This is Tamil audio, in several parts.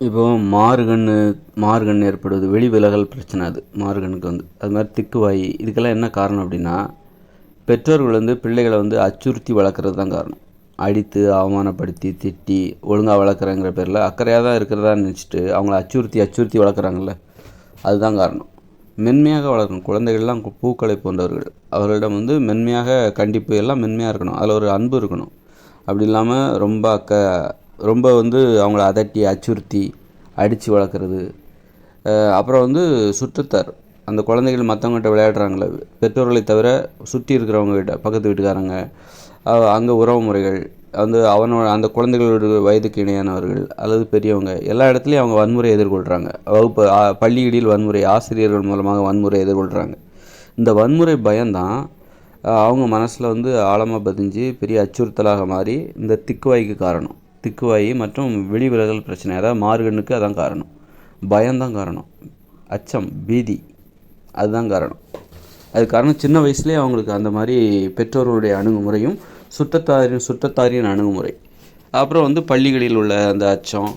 இப்போ மாறுகண்ணு மாறுகண் ஏற்படுவது வெளி விலகல் பிரச்சனை அது மாறுகண்ணுக்கு வந்து. அது மாதிரி திக்குவாய் இதுக்கெல்லாம் என்ன காரணம் அப்படின்னா பெற்றோர்கள் வந்து பிள்ளைகளை வந்து அச்சுறுத்தி வளர்க்குறது தான் காரணம். அடித்து அவமானப்படுத்தி திட்டி ஒழுங்காக வளர்க்குறேங்கிற பேரில் அக்கறையாக தான் இருக்கிறதா நினச்சிட்டு அவங்கள அச்சுறுத்தி அச்சுறுத்தி வளர்க்குறாங்கல்ல அதுதான் காரணம். மென்மையாக வளர்க்கணும். குழந்தைகள்லாம் பூக்களை போன்றவர்கள். அவர்களிடம் வந்து மென்மையாக கண்டிப்பு எல்லாம் மென்மையாக இருக்கணும். அதில் ஒரு அன்பு இருக்கணும். அப்படி இல்லாமல் ரொம்ப அக்க ரொம்ப வந்து அவங்கள அதட்டி அச்சுறுத்தி அடித்து வளர்க்குறது. அப்புறம் வந்து சுற்றத்தார். அந்த குழந்தைகள் மற்றவங்ககிட்ட விளையாடுறாங்களே பெற்றோர்களை தவிர சுற்றி இருக்கிறவங்க கிட்ட பக்கத்து வீட்டுக்காரங்க அங்கே உறவு முறைகள் வந்து அவனோட அந்த குழந்தைகளோட வயதுக்கு இணையானவர்கள் அல்லது பெரியவங்க எல்லா இடத்துலையும் அவங்க வன்முறையை எதிர்கொள்கிறாங்க வகுப்பு பள்ளியிடையில் வன்முறை ஆசிரியர்கள் மூலமாக வன்முறை எதிர்கொள்கிறாங்க இந்த வன்முறை பயம்தான் அவங்க மனசில் வந்து ஆழமாக பதிஞ்சு பெரிய அச்சுறுத்தலாக மாறி இந்த திக்குவாய்க்கு காரணம். திக்குவாயி மற்றும் வெளிவிலகல் பிரச்சனை. அதாவது மார்கனுக்கு அதான் காரணம். பயம்தான் காரணம். அச்சம் பீதி அதுதான் காரணம். அது காரணம் சின்ன வயசுலேயே அவங்களுக்கு அந்த மாதிரி பெற்றோர்களுடைய அணுகுமுறையும் சுற்றத்தாரின் சுற்றத்தாரின் அணுகுமுறை. அப்புறம் வந்து பள்ளிகளில் உள்ள அந்த அச்சம்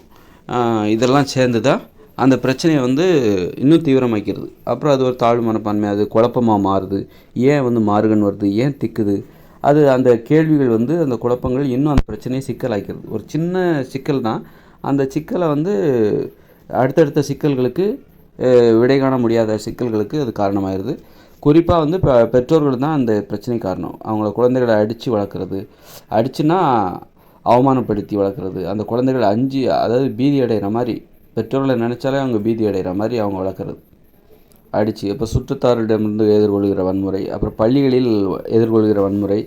இதெல்லாம் சேர்ந்து தான் அந்த பிரச்சனையை வந்து இன்னும் தீவிரமாக்கிறது. அப்புறம் அது ஒரு தாழ்வு மனப்பான்மை அது குழப்பமாக மாறுது. ஏன் வந்து மார்கன் வருது? ஏன் திக்குது? அது அந்த கேள்விகள் வந்து அந்த குழப்பங்கள் இன்னும் அந்த பிரச்சனையை சிக்கலாக்கிறது. ஒரு சின்ன சிக்கல் தான். அந்த சிக்கலை வந்து அடுத்தடுத்த சிக்கல்களுக்கு விடை காண முடியாத சிக்கல்களுக்கு அது காரணமாயிருது. குறிப்பாக வந்து இப்போ பெற்றோர்கள் தான் அந்த பிரச்சனை காரணம். அவங்கள குழந்தைகளை அடித்து வளர்க்குறது. அடிச்சுன்னா அவமானப்படுத்தி வளர்க்குறது. அந்த குழந்தைகள் அஞ்சு அதாவது பீதி அடைகிற மாதிரி பெற்றோர்களை நினச்சாலே அவங்க பீதி அடைகிற மாதிரி அவங்க வளர்க்குறது. அடித்து இப்போ சுற்றுத்தாரிடமிருந்து எதிர்கொள்கிற வன்முறை அப்புறம் பள்ளிகளில் எதிர்கொள்கிற வன்முறை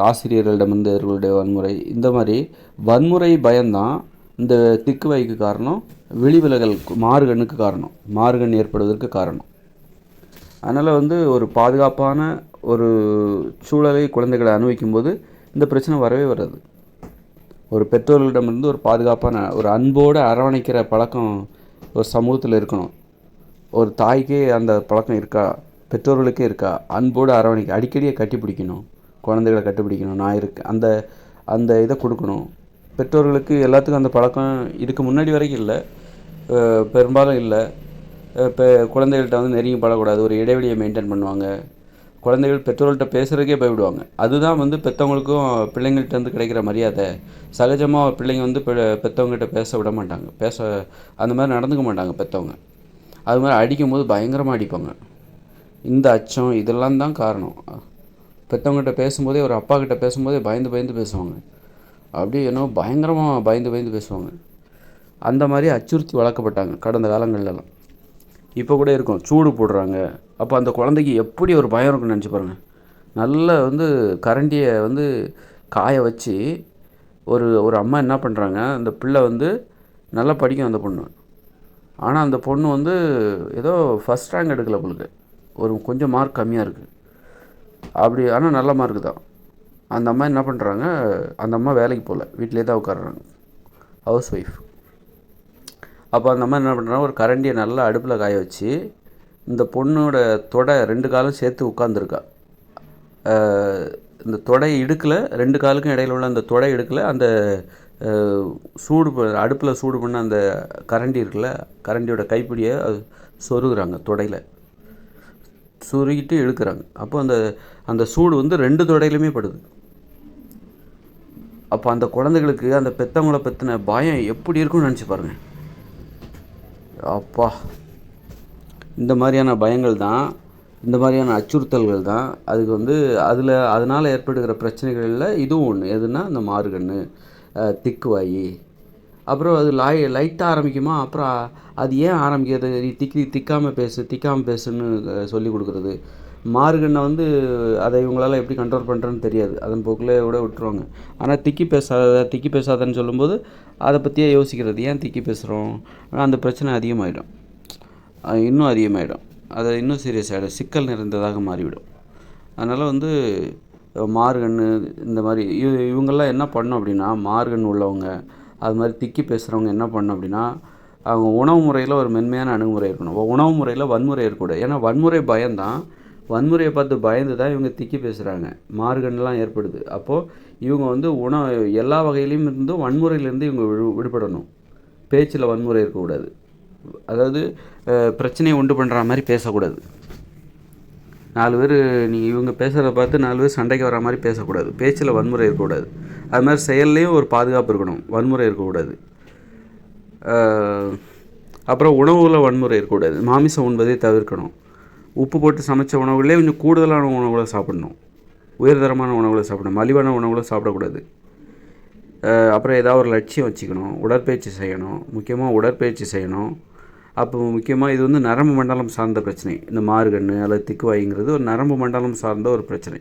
ஆசிரியர்களிடமிருந்து எதிர்கொள்கிற வன்முறை. இந்த மாதிரி வன்முறை பயம்தான் இந்த திக்கு திக்குவாய்க்கு காரணம் விழிவிலகல் மாறுகண்ணுக்கு காரணம் மாறுகண் ஏற்படுவதற்கு காரணம். அதனால் வந்து ஒரு பாதுகாப்பான ஒரு சூழலை குழந்தைகளை அனுபவிக்கும்போது இந்த பிரச்சனை வரவே வராது. ஒரு பெற்றோர்களிடமிருந்து ஒரு பாதுகாப்பான ஒரு அன்போடு அரவணைக்கிற பழக்கம் ஒரு சமூகத்தில் இருக்கணும். ஒரு தாய்க்கே அந்த பழக்கம் இருக்கா? பெற்றோர்களுக்கே இருக்கா? அன்போடு அரவணைக்க அடிக்கடியே கட்டி பிடிக்கணும். குழந்தைகளை கட்டுப்பிடிக்கணும். நான் இருக்கு அந்த அந்த இதை கொடுக்கணும். பெற்றோர்களுக்கு எல்லாத்துக்கும் அந்த பழக்கம் இதுக்கு முன்னாடி வரைக்கும் இல்லை. பெரும்பாலும் இல்லை. இப்போ குழந்தைகள்கிட்ட வந்து நெருங்கி படக்கூடாது ஒரு இடைவெளியை மெயின்டைன் பண்ணுவாங்க. குழந்தைகள் பெற்றோர்கள்ட்ட பேசுகிறதுக்கே போய்விடுவாங்க. அதுதான் வந்து பெற்றவங்களுக்கும் பிள்ளைங்கள்ட்ட இருந்து கிடைக்கிற மரியாதை. சகஜமாக பிள்ளைங்க வந்து பெ- பேச விட மாட்டாங்க. பேச அந்த மாதிரி நடந்துக்க மாட்டாங்க பெற்றவங்க அது மாதிரி அடிக்கும்போது பயங்கரமாக அடிப்பாங்க. இந்த அச்சம் இதெல்லாம் தான் காரணம். பெற்றவங்ககிட்ட பேசும்போதே ஒரு அப்பா கிட்ட பேசும்போதே பயந்து பயந்து பேசுவாங்க. அப்படியே என்னோ பயங்கரமாக பயந்து பயந்து பேசுவாங்க. அந்த மாதிரி அச்சுறுத்தி வளர்க்கப்பட்டாங்க கடந்த காலங்கள்லலாம். இப்போ கூட இருக்கும் சூடு போடுறாங்க. அப்போ அந்த குழந்தைக்கு எப்படி ஒரு பயம் இருக்குன்னு நினச்சி பாருங்கள் நல்ல வந்து கரண்டியை வந்து காய வச்சு ஒரு ஒரு அம்மா என்ன பண்ணுறாங்க அந்த பிள்ளை வந்து நல்லா படிக்கும் அந்த பொண்ணு. ஆனால் அந்த பொண்ணு வந்து ஏதோ ஃபஸ்ட் ரேங்க் எடுக்கல அவளுக்கு ஒரு கொஞ்சம் மார்க் கம்மியாக இருக்குது அப்படி ஆனால் நல்ல மார்க் தான். அந்த அம்மா என்ன பண்ணுறாங்க அந்த அம்மா வேலைக்கு போகல வீட்டிலே தான் உட்காடுறாங்க ஹவுஸ் ஒய்ஃப் அப்போ அந்த அம்மா என்ன பண்ணுறாங்க ஒரு கரண்டியை நல்லா அடுப்பில் காய வச்சு இந்த பொண்ணோட தொடை ரெண்டு காலும் சேர்த்து உட்காந்துருக்கா இந்த தொடை இடுக்கில் ரெண்டு காலுக்கும் இடையில உள்ள அந்த தொடை இடுக்கில் அந்த சூடு சூடு அடுப்பில் சூடு பண்ண அந்த கரண்டி இருக்குல்ல கரண்டியோட கைப்பிடியை அது சொருகுறாங்க தொடையில். சுருகிட்டு இழுக்கிறாங்க. அப்போ அந்த அந்த சூடு வந்து ரெண்டு தொடையிலுமே படுது. அப்போ அந்த குழந்தைகளுக்கு அந்த பெத்தவங்கள பற்றின பயம் எப்படி இருக்கும்னு நினச்சி பாருங்கள் அப்பா. இந்த மாதிரியான பயங்கள் தான் இந்த மாதிரியான அச்சுறுத்தல்கள் தான். அதுக்கு வந்து அதில் அதனால் ஏற்படுகிற பிரச்சனைகளில் இதுவும் ஒன்று எதுனா இந்த மாறுகண்ணு திக்குவாயி அப்புறம் அது லாய் லைட்டாக ஆரம்பிக்குமா? அப்புறம் அது ஏன் ஆரம்பிக்கிறது நீ திக்கி திக்காமல் பேசு திக்காமல் பேசுன்னு சொல்லி கொடுக்குறது. மார்கண்ணை வந்து அதை இவங்களால் எப்படி கண்ட்ரோல் பண்ணுறேன்னு தெரியாது. அதன் போக்கில் கூட விட்டுருவாங்க. ஆனால் திக்கி பேசாத திக்கி பேசாதன்னு சொல்லும்போது அதை பற்றியே யோசிக்கிறது. ஏன் திக்கி பேசுகிறோம் அந்த பிரச்சனை அதிகமாகிடும் இன்னும் அதிகமாகிடும் அதை இன்னும் சீரியஸ் ஆகிடும் சிக்கல் நிறைந்ததாக மாறிவிடும். அதனால் வந்து மார்கன்று இந்த மாதிரி இவ- இவங்கெல்லாம் என்ன பண்ணோம் அப்படின்னா மார்கன் உள்ளவங்க அது மாதிரி திக்கி பேசுகிறவங்க என்ன பண்ணோம் அப்படின்னா அவங்க உணவு முறையில் ஒரு மென்மையான அணுகுமுறை இருக்கணும். உணவு முறையில் வன்முறை இருக்கக்கூடாது. ஏன்னா வன்முறை பயம்தான். வன்முறையை பார்த்து பயந்து தான் இவங்க திக்கி பேசுகிறாங்க மார்கன்லாம் ஏற்படுது. அப்போது இவங்க வந்து உணவு எல்லா வகையிலையும் இருந்தும் வன்முறையிலேருந்து இவங்க விடு விடுபடணும். பேச்சில் வன்முறை இருக்கக்கூடாது. அதாவது பிரச்சனையை உண்டு பண்ணுற மாதிரி பேசக்கூடாது. நாலு பேர் நீங்கள் இவங்க பேசுகிறத பார்த்து நாலு பேர் சண்டைக்கு வர மாதிரி பேசக்கூடாது. பேச்சில் வன்முறை இருக்கக்கூடாது. அது மாதிரி செயல்லையும் ஒரு பாதுகாப்பு இருக்கணும். வன்முறை இருக்கக்கூடாது. அப்புறம் உணவுகளில் வன்முறை இருக்கக்கூடாது. மாமிசம் உண்பதை தவிர்க்கணும். உப்பு போட்டு சமைச்ச உணவுகளே கொஞ்சம் கூடுதலான உணவுகளை சாப்பிடணும். உயர்தரமான உணவுகளை சாப்பிடணும். மலிவான உணவுகளை சாப்பிடக்கூடாது. அப்புறம் ஏதாவது ஒரு லட்சியம் வச்சுக்கணும். உடற்பயிற்சி செய்யணும். முக்கியமாக உடற்பயிற்சி செய்யணும். அப்போ முக்கியமாக இது வந்து நரம்பு மண்டலம் சார்ந்த பிரச்சனை. இந்த மார்கண்ணு அல்லது திக்குவாய்ங்கிறது ஒரு நரம்பு மண்டலம் சார்ந்த ஒரு பிரச்சனை.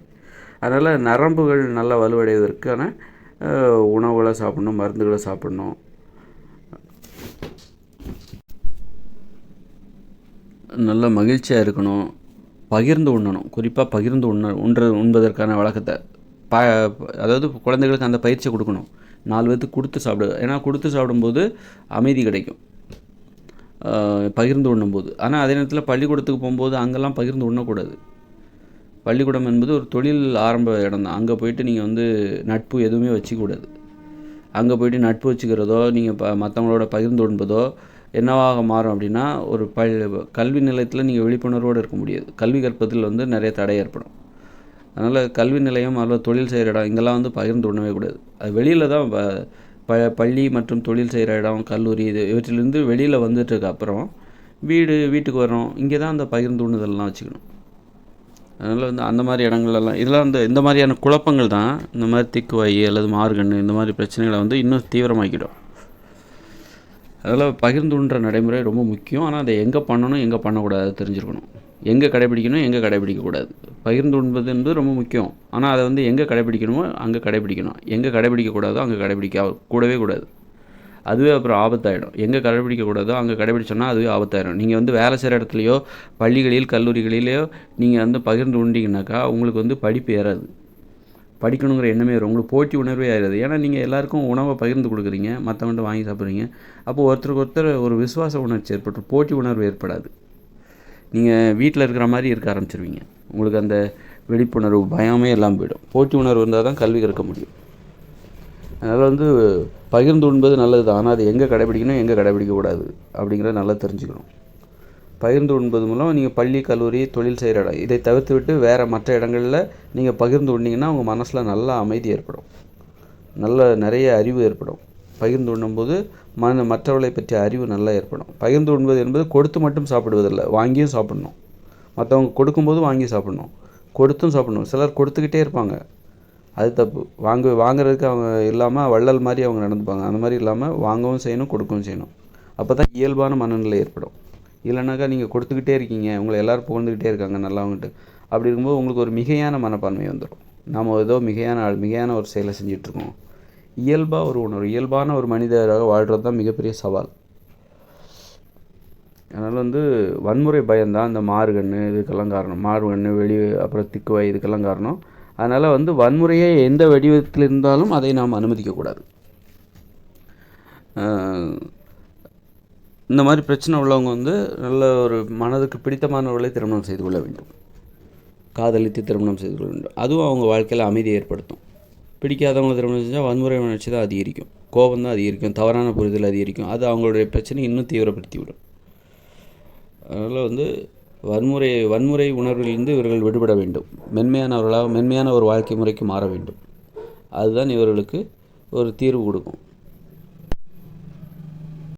அதனால் நரம்புகள் நல்லா வலுவடைவதற்கான உணவுகளை சாப்பிடணும் மருந்துகளை சாப்பிடணும். நல்ல மகிழ்ச்சியாக இருக்கணும். பகிர்ந்து உண்ணணும். குறிப்பாக பகிர்ந்து உண்ண உண்ற உண்பதற்கான வழக்கத்தை. ப அதாவது குழந்தைகளுக்கு அந்த பயிற்சி கொடுக்கணும். நாலு பேர்த்துக்கு கொடுத்து சாப்பிடு ஏன்னா கொடுத்து சாப்பிடும்போது அமைதி கிடைக்கும். பகிர்ந்து உண்ணும்போது. ஆனால் அதே நேரத்தில் பள்ளிக்கூடத்துக்கு போகும்போது அங்கெல்லாம் பகிர்ந்து உண்ணக்கூடாது. பள்ளிக்கூடம் என்பது ஒரு தொழில் ஆரம்ப இடம் தான். அங்கே போயிட்டு நீங்கள் வந்து நட்பு எதுவுமே வச்சுக்கூடாது அங்கே போயிட்டு நட்பு வச்சுக்கிறதோ நீங்கள் ப மற்றவங்களோட பகிர்ந்து உண்பதோ என்னவாக மாறும் அப்படின்னா ஒரு பள் கல்வி நிலையத்தில் நீங்கள் விழிப்புணர்வோடு இருக்க முடியாது. கல்வி கற்பதில் வந்து நிறைய தடை ஏற்படும். அதனால் கல்வி நிலையம் அல்லது தொழில் செய்கிற இடம் இங்கெல்லாம் வந்து பகிர்ந்து உண்ணவே கூடாது. அது வெளியில் தான் ப- பள்ளி மற்றும் தொழில் செய்கிற இடம் கல்லூரி இது இவற்றிலிருந்து வெளியில் வந்துட்டுருக்க அப்புறம் வீடு வீட்டுக்கு வரோம் இங்கே தான் அந்த பகிர்ந்து உண்ணுதல்லாம் வச்சுக்கணும். அதனால் வந்து அந்த மாதிரி இடங்கள்லாம் இதெல்லாம் வந்து இந்த மாதிரியான குழப்பங்கள் தான் இந்த மாதிரி திக்குவாய் அல்லது மார்கண்ணு இந்த மாதிரி பிரச்சனைகளை வந்து இன்னும் தீவிரமாக்கிடும். அதனால் பகிர்ந்துன்ற நடைமுறை ரொம்ப முக்கியம். ஆனால் அதை எங்கே பண்ணணும் எங்கே பண்ணக்கூடாது தெரிஞ்சுருக்கணும். எங்கே கடைபிடிக்கணும் எங்கே கடைபிடிக்கக்கூடாது. பகிர்ந்து உண்பது என்பது ரொம்ப முக்கியம். ஆனால் அதை வந்து எங்கே கடைபிடிக்கணுமோ அங்கே கடைபிடிக்கணும். எங்கே கடைபிடிக்கக்கூடாதோ அங்கே கடைபிடிக்க கூடவே கூடாது. அதுவே அப்புறம் ஆபத்தாயிடும். எங்கே கடைபிடிக்கக்கூடாதோ அங்கே கடைபிடிச்சோன்னா அதுவே ஆபத்தாயிடும். நீங்கள் வந்து வேலை செய்கிற இடத்துலையோ பள்ளிகளில் கல்லூரிகளிலேயோ நீங்கள் வந்து பகிர்ந்து உண்டிங்கனாக்கா உங்களுக்கு வந்து படிப்பு ஏறாது. படிக்கணுங்கிற எண்ணமே வரும். உங்களுக்கு போட்டி உணர்வே ஆயிடுது ஏன்னா நீங்கள் எல்லாருக்கும் உணவை பகிர்ந்து கொடுக்குறீங்க. மற்றவன்ட்டு வாங்கி சாப்பிட்றீங்க. அப்போ ஒருத்தருக்கு ஒருத்தர் ஒரு விசுவாச உணர்ச்சி ஏற்பட்டு போட்டி உணர்வு ஏற்படாது. நீங்கள் வீட்டில் இருக்கிற மாதிரி இருக்க ஆரம்பிச்சிருவீங்க. உங்களுக்கு அந்த விழிப்புணர்வு பயமே இல்லாமல் போயிடும். போட்டி உணர்வு இருந்தால் தான் கல்வி கற்க முடியும். அதனால் வந்து பகிர்ந்து உண்பது நல்லது தான் ஆனால் அது எங்கே கடைபிடிக்கணும் எங்கே கடைபிடிக்கக்கூடாது அப்படிங்கிறத நல்லா தெரிஞ்சுக்கணும். பகிர்ந்து உண்பது மூலம் நீங்கள் பள்ளி கல்லூரி தொழில் செய்கிற இடம். இதை தவிர்த்து விட்டு வேறு மற்ற இடங்களில் நீங்கள் பகிர்ந்து உண்டிங்கன்னா உங்கள் மனசில் நல்ல அமைதி ஏற்படும். நல்ல நிறைய அறிவு ஏற்படும். பகிர்ந்து உண்ணும்போது மன மற்றவர்களை பற்றிய அறிவு நல்லா ஏற்படும். பகிர்ந்து உண்பது என்பது கொடுத்து மட்டும் சாப்பிடுவதில்லை வாங்கியும் சாப்பிடணும். மற்றவங்க கொடுக்கும்போது வாங்கி சாப்பிடணும். கொடுத்தும் சாப்பிடணும். சிலர் கொடுத்துக்கிட்டே இருப்பாங்க. அது தப்பு. வாங்க வாங்குறதுக்கு அவங்க இல்லாமல் வள்ளல் மாதிரி அவங்க நடந்துப்பாங்க. அந்த மாதிரி இல்லாமல் வாங்கவும் செய்யணும் கொடுக்கவும் செய்யணும். அப்போ தான் இயல்பான மனநிலை ஏற்படும். இல்லைனாக்கா நீங்கள் கொடுத்துக்கிட்டே இருக்கீங்க உங்களை எல்லோரும் புகழ்ந்துக்கிட்டே இருக்காங்க நல்லாவங்கட்டு. அப்படி இருக்கும்போது உங்களுக்கு ஒரு மிகையான மனப்பான்மை வந்துடும். நாம் ஏதோ மிகையான ஆள் மிகையான ஒரு செயலை செஞ்சிட்ருக்கோம். இயல்பாக ஒரு உணர்வு இயல்பான ஒரு மனிதராக வாழ்கிறது தான் மிகப்பெரிய சவால். அதனால் வந்து வன்முறை பயம்தான் இந்த மாறுகண்ணு இதுக்கெல்லாம் காரணம். மாறுகண்ணு வெளி அப்புறம் திக்குவாய் இதுக்கெல்லாம் காரணம். அதனால் வந்து வன்முறையே எந்த வடிவத்தில் இருந்தாலும் அதை நாம் அனுமதிக்கக்கூடாது இந்த மாதிரி பிரச்சனை உள்ளவங்க வந்து நல்ல ஒரு மனதுக்கு பிடித்தமானவர்களை திருமணம் செய்து கொள்ள வேண்டும். காதலித்து திருமணம் செய்து கொள்ள வேண்டும். அதுவும் அவங்க வாழ்க்கையில் அமைதியை ஏற்படுத்தும். பிடிக்காதவங்க திருமணம் செஞ்சால் வன்முறை உணர்ச்சி தான் அதிகரிக்கும். கோபம் தான் அதிகரிக்கும். தவறான புரிதல் அதிகரிக்கும். அது அவங்களுடைய பிரச்சனை இன்னும் தீவிரப்படுத்தி விடும் அதனால் வந்து வன்முறை வன்முறை உணர்விலிருந்து இவர்கள் விடுபட வேண்டும். மென்மையானவர்களாக மென்மையான ஒரு வாழ்க்கை முறைக்கு மாற வேண்டும். அதுதான் இவர்களுக்கு ஒரு தீர்வு கொடுக்கும்.